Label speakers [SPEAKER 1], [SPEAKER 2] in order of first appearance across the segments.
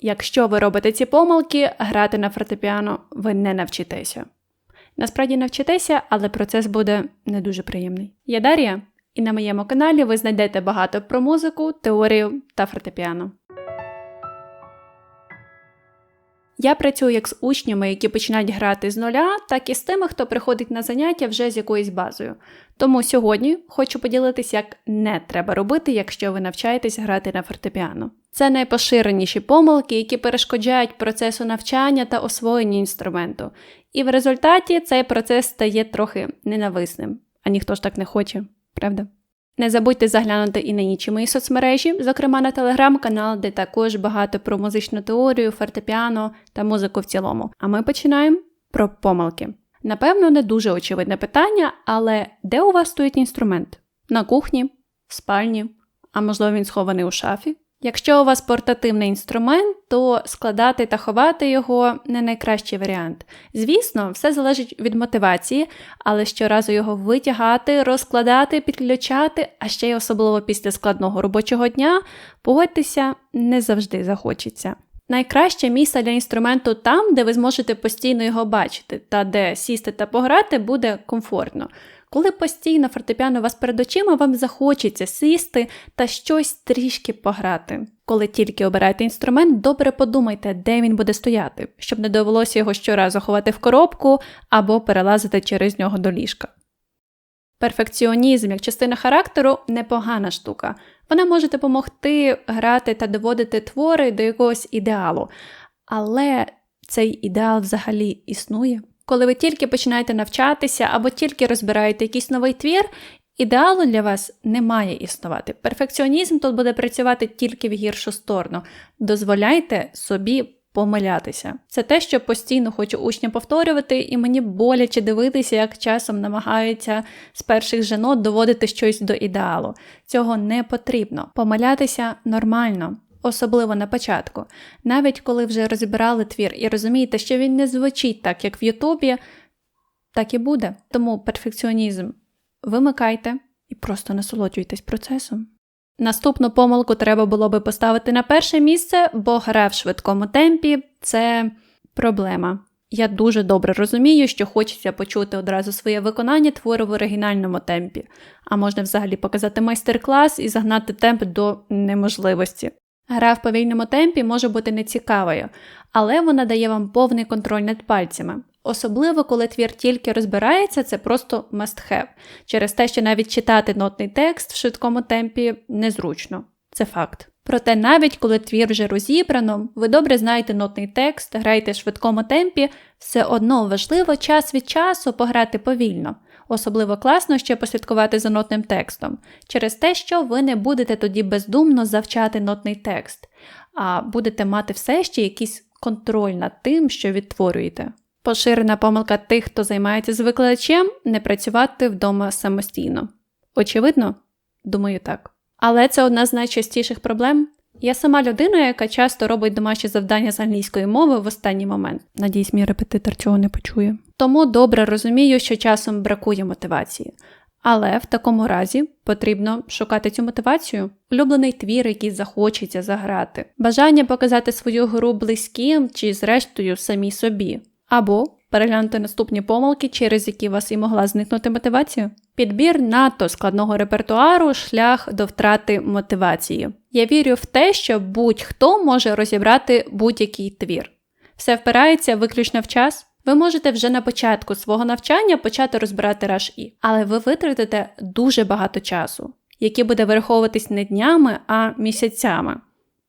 [SPEAKER 1] Якщо ви робите ці помилки, грати на фортепіано ви не навчитеся. Насправді навчитеся, але процес буде не дуже приємний. Я Дар'я, і на моєму каналі ви знайдете багато про музику, теорію та фортепіано. Я працюю як з учнями, які починають грати з нуля, так і з тими, хто приходить на заняття вже з якоюсь базою. Тому сьогодні хочу поділитися, як не треба робити, якщо ви навчаєтесь грати на фортепіано. Це найпоширеніші помилки, які перешкоджають процесу навчання та освоєння інструменту. І в результаті цей процес стає трохи ненависним, а ніхто ж так не хоче, правда? Не забудьте заглянути і на інші мої соцмережі, зокрема на телеграм-канал, де також багато про музичну теорію, фортепіано та музику в цілому. А ми починаємо про помилки. Напевно, не дуже очевидне питання, але де у вас стоїть інструмент? На кухні, в спальні, а можливо він схований у шафі? Якщо у вас портативний інструмент, то складати та ховати його не найкращий варіант. Звісно, все залежить від мотивації, але щоразу його витягати, розкладати, підключати, а ще й особливо після складного робочого дня, погодьтеся, не завжди захочеться. Найкраще місце для інструменту там, де ви зможете постійно його бачити, та де сісти та пограти буде комфортно. Коли постійно фортепіано у вас перед очима, вам захочеться сісти та щось трішки пограти. Коли тільки обираєте інструмент, добре подумайте, де він буде стояти, щоб не довелося його щоразу ховати в коробку або перелазити через нього до ліжка. Перфекціонізм як частина характеру непогана штука. Вона може допомогти грати та доводити твори до якогось ідеалу. Але цей ідеал взагалі існує. Коли ви тільки починаєте навчатися або тільки розбираєте якийсь новий твір, ідеалу для вас не має існувати. Перфекціонізм тут буде працювати тільки в гіршу сторону. Дозволяйте собі помилятися. Це те, що постійно хочу учня повторювати, і мені боляче дивитися, як часом намагаються з перших же нот доводити щось до ідеалу. Цього не потрібно. Помилятися нормально особливо на початку. Навіть коли вже розібрали твір і розумієте, що він не звучить так, як в Ютубі, так і буде. Тому перфекціонізм вимикайте і просто насолоджуйтесь процесом. Наступну помилку треба було би поставити на перше місце, бо гра в швидкому темпі це проблема. Я дуже добре розумію, що хочеться почути одразу своє виконання твору в оригінальному темпі, а можна взагалі показати майстер-клас і загнати темп до неможливості. Гра в повільному темпі може бути нецікавою, але вона дає вам повний контроль над пальцями. Особливо, коли твір тільки розбирається, це просто must have, через те, що навіть читати нотний текст в швидкому темпі незручно. Це факт. Проте, навіть коли твір вже розібрано, ви добре знаєте нотний текст, граєте в швидкому темпі, все одно важливо час від часу пограти повільно. Особливо класно ще послідкувати за нотним текстом, через те, що ви не будете тоді бездумно завчати нотний текст, а будете мати все ще якийсь контроль над тим, що відтворюєте. Поширена помилка тих, хто займається з викладачем, не працювати вдома самостійно. Очевидно? Думаю, так. Але це одна з найчастіших проблем, я сама людина, яка часто робить домашні завдання з англійської мови в останній момент. Надіюсь, мій репетитор цього не почує. Тому добре розумію, що часом бракує мотивації. Але в такому разі потрібно шукати цю мотивацію, улюблений твір, який захочеться заграти, бажання показати свою гру близьким чи, зрештою, самі собі, або переглянути наступні помилки, через які вас і могла зникнути мотивація. Підбір надто складного репертуару шлях до втрати мотивації. Я вірю в те, що будь-хто може розібрати будь-який твір. Все впирається виключно в час. Ви можете вже на початку свого навчання почати розбирати раш І, але ви витратите дуже багато часу, який буде вираховуватись не днями, а місяцями,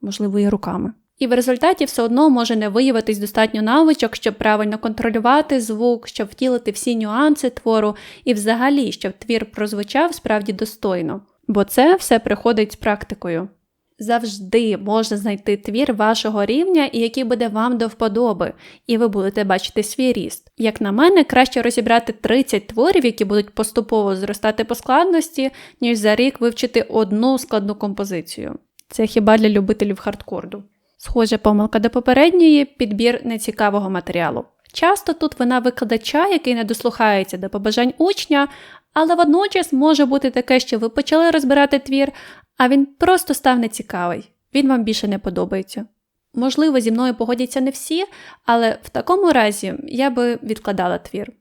[SPEAKER 1] можливо, і руками. І в результаті все одно може не виявитись достатньо навичок, щоб правильно контролювати звук, щоб втілити всі нюанси твору, і взагалі, щоб твір прозвучав справді достойно. Бо це все приходить з практикою. Завжди можна знайти твір вашого рівня, і який буде вам до вподоби, і ви будете бачити свій ріст. Як на мене, краще розібрати 30 творів, які будуть поступово зростати по складності, ніж за рік вивчити одну складну композицію. Це хіба для любителів хардкорду. Схожа помилка до попередньої підбір нецікавого матеріалу. Часто тут вина викладача, який не дослухається до побажань учня, але водночас може бути таке, що ви почали розбирати твір, а він просто став нецікавий, він вам більше не подобається. Можливо, зі мною погодяться не всі, але в такому разі я би відкладала твір.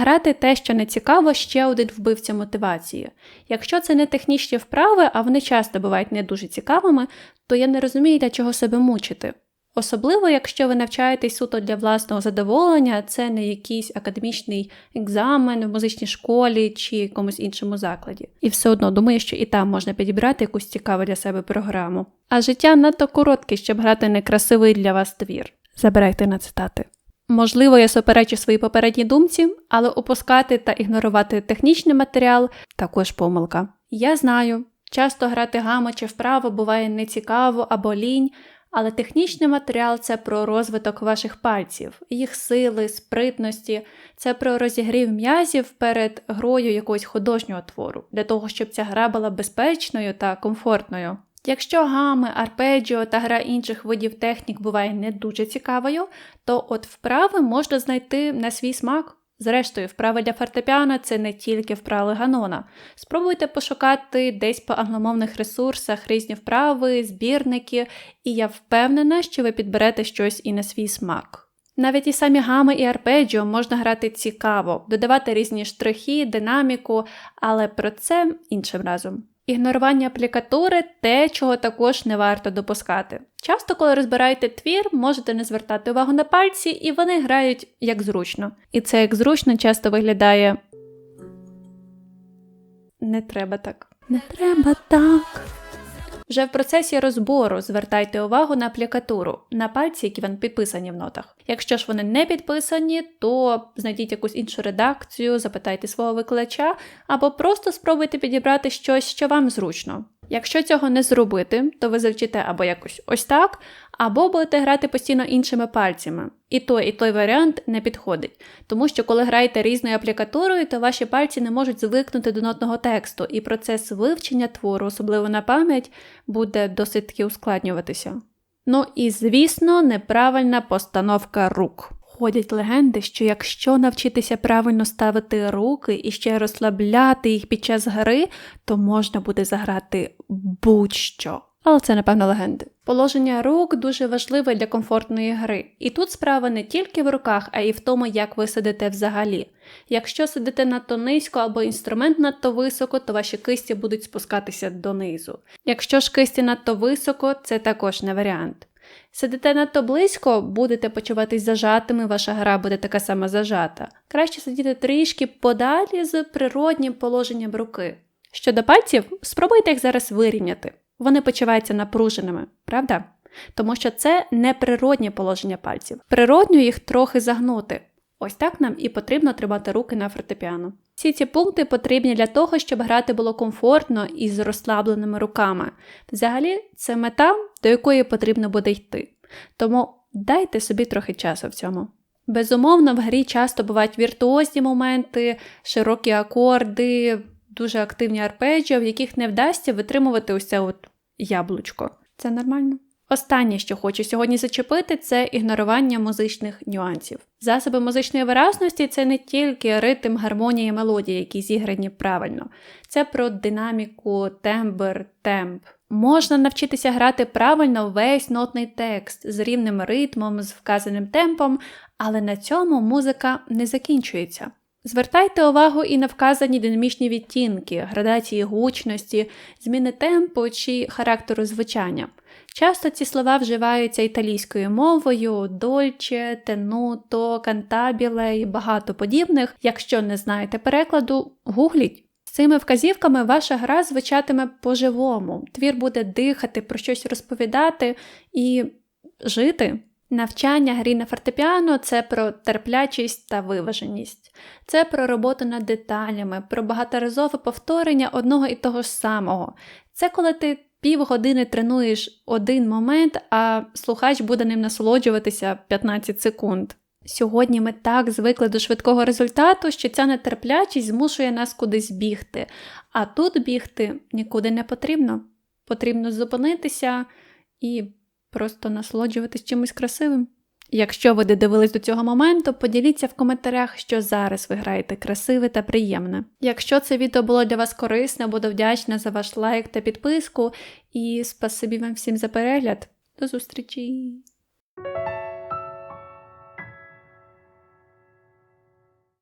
[SPEAKER 1] Грати те, що не цікаво, ще один вбивця мотивації. Якщо це не технічні вправи, а вони часто бувають не дуже цікавими, то я не розумію, для чого себе мучити. Особливо, якщо ви навчаєтесь суто для власного задоволення, це не якийсь академічний екзамен в музичній школі чи якомусь іншому закладі. І все одно думаю, що і там можна підібрати якусь цікаву для себе програму. А життя надто коротке, щоб грати некрасивий для вас твір. Забирайте на цитати. Можливо, я суперечу своїй попередній думці, але опускати та ігнорувати технічний матеріал також помилка. Я знаю, часто грати гамма чи вправо буває нецікаво або лінь, але технічний матеріал це про розвиток ваших пальців, їх сили, спритності, це про розігрів м'язів перед грою якогось художнього твору, для того, щоб ця гра була безпечною та комфортною. Якщо гами, арпеджіо та гра інших видів технік буває не дуже цікавою, то от вправи можна знайти на свій смак. Зрештою, вправи для фортепіано це не тільки вправи Ганона. Спробуйте пошукати десь по англомовних ресурсах різні вправи, збірники, і я впевнена, що ви підберете щось і на свій смак. Навіть і самі гами і арпеджіо можна грати цікаво, додавати різні штрихи, динаміку, але про це іншим разом. Ігнорування аплікатури те, чого також не варто допускати. Часто, коли розбираєте твір, можете не звертати увагу на пальці, і вони грають як зручно. І це як зручно часто виглядає. Не треба так. Не треба так. Вже в процесі розбору звертайте увагу на аплікатуру, на пальці, які вам підписані в нотах. Якщо ж вони не підписані, то знайдіть якусь іншу редакцію, запитайте свого викладача, або просто спробуйте підібрати щось, що вам зручно. Якщо цього не зробити, то ви завчите або якось ось так, або будете грати постійно іншими пальцями. І той, і той варіант не підходить, тому що коли граєте різною аплікатурою, то ваші пальці не можуть звикнути до нотного тексту, і процес вивчення твору, особливо на пам'ять, буде досить таки ускладнюватися. Ну і звісно, неправильна постановка рук. Ходять легенди, що якщо навчитися правильно ставити руки і ще розслабляти їх під час гри, то можна буде заграти будь-що. Але це, напевно, легенди. Положення рук дуже важливе для комфортної гри. І тут справа не тільки в руках, а й в тому, як ви сидите взагалі. Якщо сидите надто низько або інструмент надто високо, то ваші кисті будуть спускатися донизу. Якщо ж кисті надто високо, це також не варіант. Сидите надто близько, будете почуватись зажатими, ваша гра буде така сама зажата. Краще сидіти трішки подалі з природнім положенням руки. Щодо пальців, спробуйте їх зараз вирівняти. Вони почуваються напруженими, правда? Тому що це не природнє положення пальців. Природньо їх трохи загнути. Ось так нам і потрібно тримати руки на фортепіано. Всі ці пункти потрібні для того, щоб грати було комфортно і з розслабленими руками. Взагалі, це мета, до якої потрібно буде йти. Тому дайте собі трохи часу в цьому. Безумовно, в грі часто бувають віртуозні моменти, широкі акорди, дуже активні арпеджіо, в яких не вдасться витримувати це от яблучко. Це нормально. Останнє, що хочу сьогодні зачепити, це ігнорування музичних нюансів. Засоби музичної виразності це не тільки ритм, гармонія, мелодія, які зіграні правильно, це про динаміку, тембр, темп. Можна навчитися грати правильно весь нотний текст з рівним ритмом, з вказаним темпом, але на цьому музика не закінчується. Звертайте увагу і на вказані динамічні відтінки, градації гучності, зміни темпу чи характеру звучання. Часто ці слова вживаються італійською мовою, дольче, тенуто, кантабіле і багато подібних. Якщо не знаєте перекладу, гугліть. З цими вказівками ваша гра звучатиме по-живому, твір буде дихати, про щось розповідати і жити. Навчання грі на фортепіано це про терплячість та виваженість, це про роботу над деталями, про багаторазове повторення одного і того ж самого. Це коли ти півгодини тренуєш один момент, а слухач буде ним насолоджуватися 15 секунд. Сьогодні ми так звикли до швидкого результату, що ця нетерплячість змушує нас кудись бігти, а тут бігти нікуди не потрібно. Потрібно зупинитися і просто насолоджуватись чимось красивим. Якщо ви додивились до цього моменту, поділіться в коментарях, що зараз ви граєте красиве та приємне. Якщо це відео було для вас корисне, буду вдячна за ваш лайк та підписку, і спасибі вам всім за перегляд. До зустрічі!